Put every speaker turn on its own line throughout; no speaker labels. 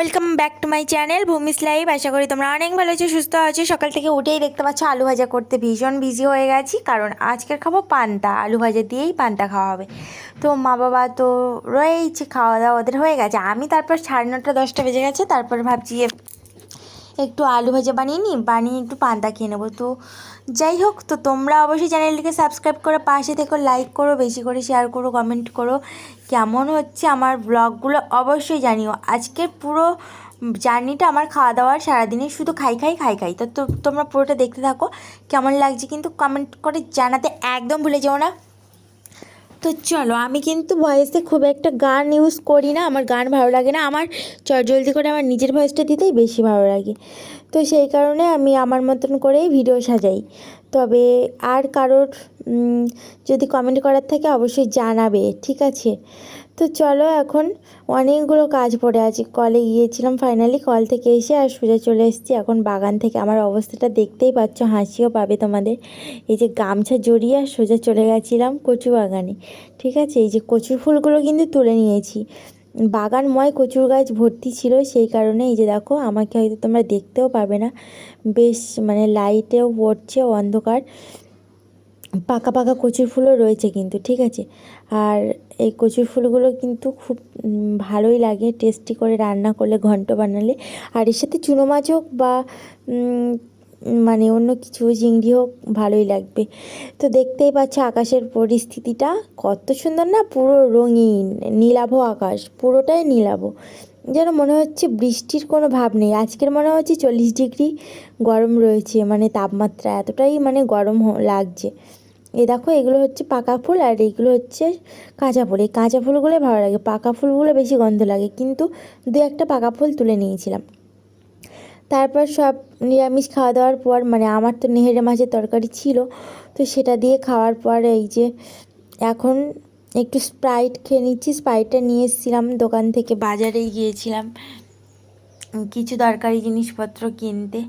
Welcome back to my channel Bhumi's live আশা করি তোমরা অনেক ভালো আছো, সুস্থ আছো। সকাল থেকে উঠেই দেখতে পাচ্ছ, আলু ভাজা করতে ভীষণ বিজি হয়ে গেছি, কারণ আজকের খাব পান্তা। আলু ভাজা দিয়েই পান্তা খাওয়া হবে। তো মা বাবা তো রয়েইছে, খাওয়া দাওয়া ওদের হয়ে গেছে। আমি তারপর সাড়ে নটা, দশটা বেজে গেছে, তারপর ভাবছি একটু আলু ভাজা বানিয়ে নিই, বানিয়ে একটু পান্তা খেয়ে নেব। তো যাই হোক, তো তোমরা অবশ্যই চ্যানেলটিকে সাবস্ক্রাইব করে পাশে থেকে, লাইক করো, বেশি করে শেয়ার করো, কমেন্ট করো। কেমন হচ্ছে আমার ব্লগগুলো অবশ্যই জানিও। আজকের পুরো জার্নিটা আমার খাওয়া দাওয়ার সারাদিনে শুধু খাই খাই খাই খাই। তো তো- তোমরা পুরোটা দেখতে থাকো, কেমন লাগছে কিন্তু কমেন্ট করে জানাতে একদম ভুলে যেও না। তো চলো, আমি কিন্তু ভয়েসে খুব একটা গান ইউজ করি না, আমার গান ভালো লাগে না, আমার জলদি করে আমার নিজের ভয়েসটা দিতেই বেশি ভালো লাগে। তো সেই কারণে আমি আমার মতন করেই ভিডিও সাজাই। তবে আর কারোর যদি কমেন্ট করার থাকে অবশ্যই জানাবে, ঠিক আছে? তো চলো এখন অনেকগুলো কাজ পড়ে আছে। কলে গিয়েছিলাম ফাইনালি কল থেকে এসে আর সোজা চলে এসেছি। এখন বাগান থেকে আমার অবস্থাটা দেখতেই পাচ্ছ, হাসিও পাবে তোমাদের। এই যে গামছা জড়িয়ে আর সোজা চলে গেছিলাম কচু বাগানে, ঠিক আছে? এই যে কচুর ফুলগুলো কিন্তু তুলে নিয়েছি। বাগানময় কচুর গাছ ভর্তি ছিল, সেই কারণে এই যে দেখো, আমাকে হয়তো তোমরা দেখতেও পাবে না। বেশ মানে লাইটেও পড়ছে, অন্ধকার। পাকা পাকা কচুর ফুলও রয়েছে কিন্তু, ঠিক আছে? আর এই কচুর ফুলগুলো কিন্তু খুব ভালোই লাগে টেস্টি করে রান্না করলে, ঘন্ট বানালে। আর এর সাথে চুনো মাছ হোক বা মানে অন্য কিছু, চিংড়ি হোক, ভালোই লাগবে। তো দেখতেই পাচ্ছ আকাশের পরিস্থিতিটা কত সুন্দর না, পুরো রঙিন, নীলাভ আকাশ, পুরোটাই নীলাভ। যেন মনে হচ্ছে বৃষ্টির কোনো ভাব নেই। আজকের মনে হচ্ছে চল্লিশ ডিগ্রি গরম রয়েছে মানে তাপমাত্রা এতটাই মানে গরম লাগছে। এই দেখো, এগুলো হচ্ছে পাকা ফুল আর এইগুলো হচ্ছে কাঁচা ফুল। এই কাঁচা ফুলগুলো ভালো লাগে, পাকা ফুলগুলো বেশি গন্ধ লাগে। কিন্তু দু একটা পাকা ফুল তুলে নিয়েছিলাম। তারপর সব নিরামিষ খাওয়া দাওয়ার পর মানে আমার তো নেহেরে মাছের তরকারি ছিল, তো সেটা দিয়ে খাওয়ার পর এই যে এখন একটু স্প্রাইট খেয়ে নিচ্ছি। স্প্রাইটটা নিয়ে এসেছিলাম দোকান থেকে বাজারে গিয়েছিলাম। কিছু দরকারি জিনিসপত্র কিনতে।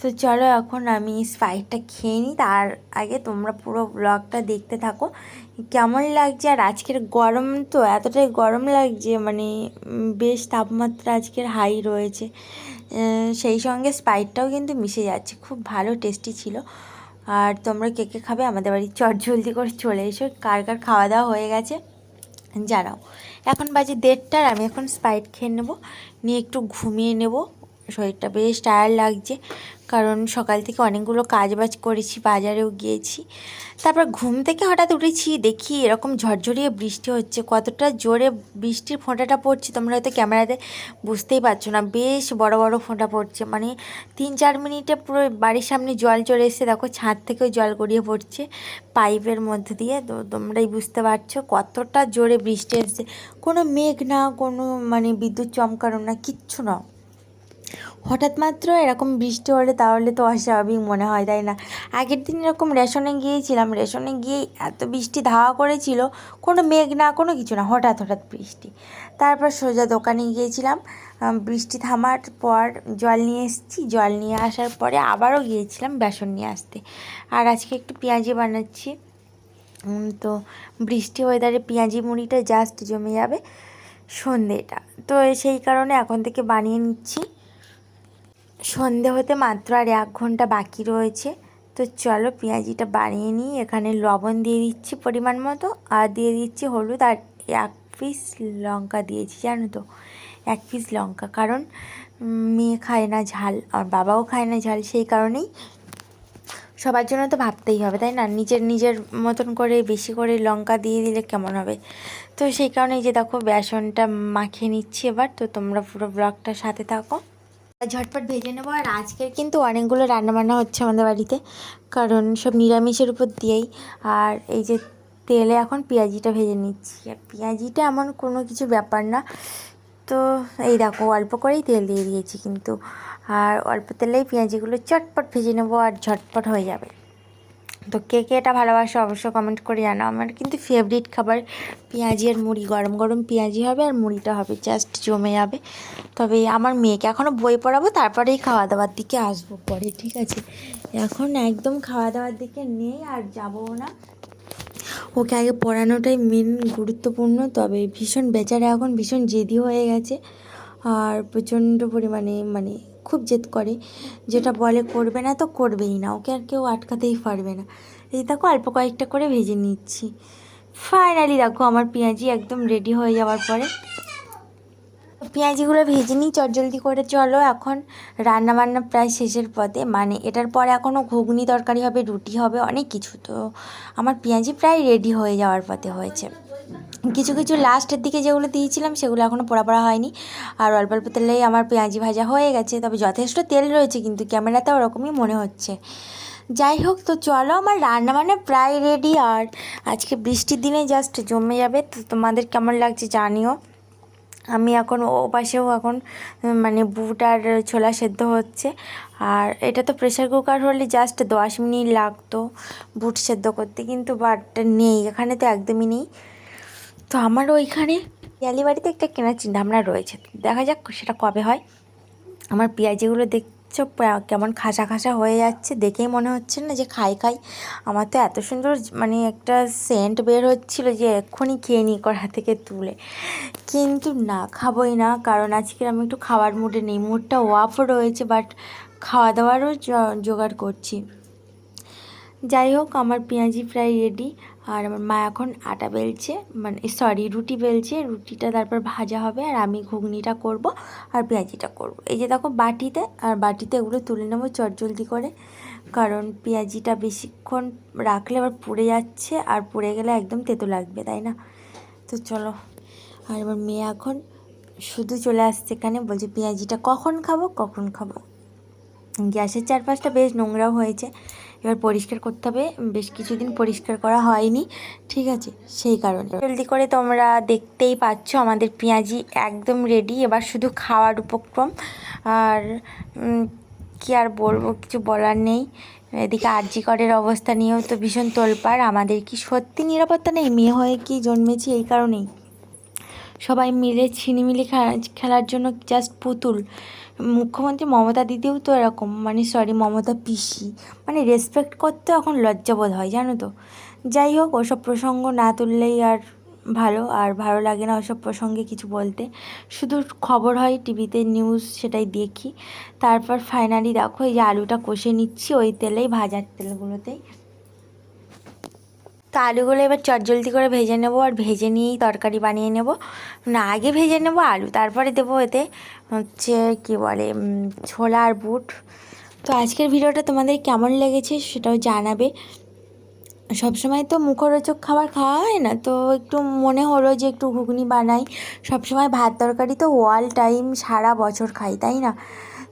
তো চলো এখন আমি স্প্রাইটটা খেয়ে নিই। তার আগে তোমরা পুরো ব্লগটা দেখতে থাকো। কেমন লাগছে? আর আজকের গরম তো এতটাই গরম লাগছে মানে বেশ তাপমাত্রা আজকের হাই রয়েছে। সেই সঙ্গে স্প্রাইটটাও কিন্তু মিশে যাচ্ছে। খুব ভালো টেস্টি ছিল। আর তোমরা কে কে খাবে? আমাদের বাড়ি চট জলদি করে চলে এসো। কার কার খাওয়া দাওয়া হয়ে গেছে জানাও। এখন বাজে দেড়টার, আমি এখন স্প্রাইট খেয়ে নেব। নিয়ে একটু ঘুমিয়ে নেব। শরীরটা বেশ টায়ার লাগছে। কারণ সকাল থেকে অনেকগুলো কাজ বাজ করেছি, বাজারেও গিয়েছি। তারপর ঘুম থেকে হঠাৎ উঠেছি, দেখি এরকম ঝরঝরিয়ে বৃষ্টি হচ্ছে। কতটা জোরে বৃষ্টির ফোঁটাটা পড়ছে তোমরা হয়তো ক্যামেরাতে বুঝতেই পারছ না। বেশ বড় বড় ফোঁটা পড়ছে। মানে তিন চার মিনিটে পুরো বাড়ির সামনে জল চলে এসেছে। দেখো ছাদ থেকেও জল গড়িয়ে পড়ছে পাইপের মধ্যে দিয়ে। তো তোমরাই বুঝতে পারছ কতটা জোরে বৃষ্টি এসেছে। কোনো মেঘ না, কোনো মানে বিদ্যুৎ চমকানো না, কিচ্ছু না। হঠাৎ মাত্র এরকম বৃষ্টি হলে তাহলে তো অস্বাভাবিক মনে হয়, তাই না? আগের দিন এরকম রেশনে গিয়েছিলাম, রেশনে গিয়ে এত বৃষ্টি ধাওয়া করেছিল, কোনো মেঘ না, কোনো কিছু না, হঠাৎ হঠাৎ বৃষ্টি। তারপর সোজা দোকানে গিয়েছিলাম বৃষ্টি থামার পর জল নিয়ে এসেছি, জল নিয়ে আসার পরে আবারও গিয়েছিলাম বেসন নিয়ে আসতে। আর আজকে একটু পেঁয়াজি বানাচ্ছি। তো বৃষ্টি ওয়েদারে পেঁয়াজি মুড়িটা জাস্ট জমে যাবে সন্ধেটা। তো সেই কারণে এখন থেকে বানিয়ে নিচ্ছি। সন্ধে হতে মাত্র আর এক ঘণ্টা বাকি রয়েছে। তো চলো পেঁয়াজিটা বানিয়ে নিই। এখানে লবণ দিয়ে দিচ্ছি পরিমাণ মতো আর দিয়ে দিচ্ছি হলুদ আর এক পিস লঙ্কা দিয়েছি, জানো তো? এক পিস লঙ্কা। কারণ মেয়ে খায় না ঝাল আর বাবাও খায় না ঝাল, সেই কারণেই সবার জন্য তো ভাবতেই হবে, তাই না? নিজের নিজের মতন করে বেশি করে লঙ্কা দিয়ে দিলে কেমন হবে? তো সেই কারণে যে দেখো বেসনটা মাখিয়ে নিচ্ছি এবার। তো তোমরা পুরো ব্লগটার সাথে থাকো। ঝটপট ভেজে নেব। আর আজকের কিন্তু অনেকগুলো রান্নাবান্না হচ্ছে আমাদের বাড়িতে, কারণ সব নিরামিষের উপর দিয়েই। আর এই যে তেলে এখন পেঁয়াজিটা ভেজে নিচ্ছি। আর পেঁয়াজিটা এমন কোনো কিছু ব্যাপার না। তো এই দেখো, অল্প করেই তেল দিয়ে দিয়েছি কিন্তু। আর অল্প তেলেই পেঁয়াজিগুলো চটপট ভেজে নেব আর ঝটপট হয়ে যাবে। তো কে কে এটা ভালোবাসো অবশ্যই কমেন্ট করে জানাও। আমার কিন্তু ফেভারিট খাবার পেঁয়াজি আর মুড়ি। গরম গরম পেঁয়াজি হবে আর মুড়িটা হবে জাস্ট জমে যাবে। তবে আমার মেয়েকে এখনও বই পড়াবো, তারপরেই খাওয়া দাওয়ার দিকে আসব পরে, ঠিক আছে? এখন একদম খাওয়া দাওয়ার দিকে নেই আর যাব না। ওকে আগে পড়ানোটাই মেন গুরুত্বপূর্ণ, তবে ভীষণ বেচারা এখন, ভীষণ জেদি হয়ে গেছে। আর প্রচণ্ড পরিমাণে মানে খুব জেদ করে। যেটা বলে করবে না তো করবেই না, ওকে আর কেউ আটকাতেই পারবে না। এই দেখো অল্প কয়েকটা করে ভেজে নিচ্ছি। ফাইনালি দেখো আমার পেঁয়াজি একদম রেডি হয়ে যাওয়ার পরে। পেঁয়াজিগুলো ভেজে নিই চটজলদি করে, চলো এখন রান্না বান্না প্রায় শেষের পথে। মানে এটার পরে এখনও ঘুগনি তরকারি হবে, রুটি হবে, অনেক কিছু। তো আমার পেঁয়াজি প্রায় রেডি হয়ে যাওয়ার পথে হয়েছে। কিছু কিছু লাস্টের দিকে যেগুলো দিয়েছিলাম সেগুলো এখনও পোড়া পোড়া হয়নি। আর অল্প অল্প তেলেই আমার পেঁয়াজি ভাজা হয়ে গেছে। তবে যথেষ্ট তেল রয়েছে কিন্তু ক্যামেরাতে ওরকমই মনে হচ্ছে। যাই হোক, তো চলো আমার রান্না বান্না প্রায় রেডি আর আজকে বৃষ্টির দিনে জাস্ট জমে যাবে। তো তোমাদের কেমন লাগছে জানিও। আমি এখন ও পাশেও এখন মানে বুট আর ছোলা সেদ্ধ হচ্ছে। আর এটা তো প্রেশার কুকার হলে জাস্ট দশ মিনিট লাগতো বুট সেদ্ধ করতে। কিন্তু বাট নেই, এখানে তো একদমই নেই। তো আমার ওইখানে পিয়ালি বাড়িতে একটা কেনার চিন্তাভাবনা রয়েছে। দেখা যাক সেটা কবে হয়। আমার পেঁয়াজিগুলো দেখছ কেমন খাসা খাসা হয়ে যাচ্ছে। দেখেই মনে হচ্ছে না যে খাই খাই। আমার তো এত সুন্দর মানে একটা সেন্ট বের হচ্ছিল যে এক্ষুনি খেয়ে নিই কড়া থেকে তুলে। কিন্তু না, খাবোই না। কারণ আজকে আমি একটু খাওয়ার মুডে নেই। মুডটা ওয়াফও রয়েছে বাট খাওয়া দাওয়ারও জোগাড় করছি। যাই হোক, আমার পেঁয়াজি প্রায় রেডি আর আমার মা এখন আটা বেলছে মানে সরি রুটি বেলছে, রুটিটা তারপর ভাজা হবে, আর আমি ঘুগনিটা করব আর পেঁয়াজিটা করব। এই যে দেখো বাটিতে, আর বাটিতে এগুলো তুলে নেব চটজলদি করে, কারণ পেঁয়াজিটা বেশিক্ষণ রাখলে আবার পুড়ে যাচ্ছে, আর পুড়ে গেলে একদম তেতো লাগবে, তাই না? তো চলো, আর আমার মেয়ে এখন শুধু চলে আসছে এখানে, বলছে পেঁয়াজিটা কখন খাব? কখন খাব? গ্যাসের চারপাশটা বেশ নোংরাও হয়েছে। এবার পরিষ্কার করতে হবে। বেশ কিছুদিন পরিষ্কার করা হয়নি, ঠিক আছে? সেই কারণে। জলদি করে তোমরা দেখতেই পাচ্ছ আমাদের পেঁয়াজি একদম রেডি এবার শুধু খাওয়ার উপক্রম। আর কি আর বলব, কিছু বলার নেই। এদিকে আরজি করের অবস্থা নিয়েও তো ভীষণ তোলপাড়। আমাদের কি সত্যি নিরাপত্তা নেই? মেয়ে হয়ে কি জন্মেছি এই কারণেই। সবাই মিলে ছিনিমিলি খেলার জন্য জাস্ট পুতুল। মুখ্যমন্ত্রী মমতা দিদিও তো এরকম মানে সরি মমতা পিসি। মানে রেসপেক্ট করতে এখন লজ্জাবোধ হয়, জানো তো? যাই হোক, ওসব প্রসঙ্গ না তুললেই আর ভালো আর ভালো লাগে না ওসব প্রসঙ্গে কিছু বলতে। শুধু খবর হয় টিভিতে নিউজ সেটাই দেখি। তারপর ফাইনালি দেখো এই যে আলুটা কষে নিচ্ছি ওই তেলেই ভাজার তেলগুলোতেই। তো আলুগুলো এবার চটজলদি করে ভেজে নেব আর ভেজে নিয়েই তরকারি বানিয়ে নেব। না, আগে ভেজে নেব আলু, তারপরে দেবো এতে হচ্ছে কি বলে ছোলা আর বুট। তো আজকের ভিডিওটা তোমাদের কেমন লেগেছে সেটাও জানাবে। সবসময় তো মুখরোচক খাবার খাওয়া হয় না, তো একটু মনে হলো যে একটু ঘুগনি বানাই। সবসময় ভাত তরকারি তো অল টাইম সারা বছর খাই, তাই না?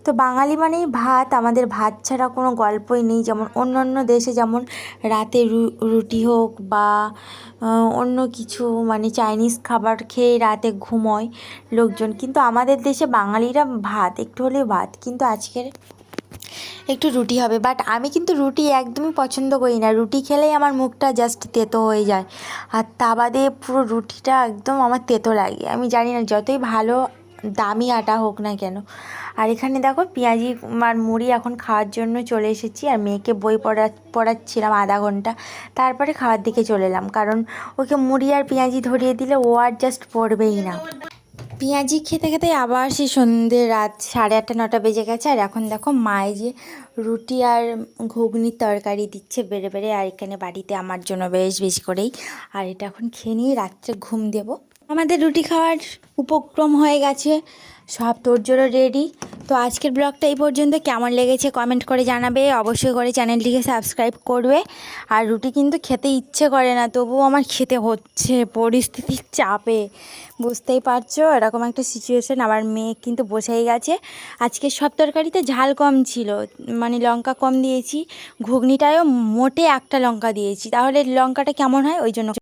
তো বাঙালি মানেই ভাত, আমাদের ভাত ছাড়া কোনো গল্পই নেই। যেমন অন্য অন্য দেশে যেমন রাতে রুটি হোক বা অন্য কিছু মানে চাইনিজ খাবার খেয়ে রাতে ঘুমোয় লোকজন। কিন্তু আমাদের দেশে বাঙালিরা ভাত, একটু হলেও ভাত। কিন্তু আজকের একটু রুটি হবে। বাট আমি কিন্তু রুটি একদমই পছন্দ করি না। রুটি খেলেই আমার মুখটা জাস্ট তেতো হয়ে যায়। আর তা বাদে পুরো রুটিটা একদম আমার তেতো লাগে। আমি জানি না, যতই ভালো দামি আটা হোক না কেন। আর এখানে দেখো পেঁয়াজি আর মুড়ি এখন খাওয়ার জন্য চলে এসেছি আর মেয়েকে বই পড়া, পড়াচ্ছিলাম আধা ঘণ্টা। তারপরে খাওয়ার দিকে চলে এলাম, কারণ ওকে মুড়ি আর পেঁয়াজি ধরিয়ে দিলে ও আর জাস্ট পড়বেই না। পেঁয়াজি খেতে খেতে আবার সেই সন্ধ্যে রাত সাড়ে আটটা, নটা বেজে গেছে আর এখন দেখো মায়ে যে রুটি আর ঘুগনির তরকারি দিচ্ছে বেড়ে বেড়ে, আর এখানে বাড়িতে আমার জন্য বেশ, বেশি করেই। আর এটা এখন খেয়ে নিয়ে রাত্রে ঘুম দেব। আমাদের রুটি খাওয়ার উপক্রম হয়ে গেছে। সব তোরজোড়ো রেডি তো আজকের ব্লগটা এই পর্যন্ত। কেমন লেগেছে কমেন্ট করে জানাবে। অবশ্যই করে চ্যানেলটিকে সাবস্ক্রাইব করবে। আর রুটি কিন্তু খেতে ইচ্ছে করে না, তবুও আমার খেতে হচ্ছে পরিস্থিতির চাপে। বুঝতেই পারছ? এরকম একটা সিচুয়েশন আমার মেয়ে কিন্তু বসেই গেছে। আজকে সব তরকারিতে ঝাল কম ছিল। মানে লঙ্কা কম দিয়েছি। ঘুগনিটায়ও মোটে একটা লঙ্কা দিয়েছি। তাহলে লঙ্কাটা কেমন হয়? ওই জন্য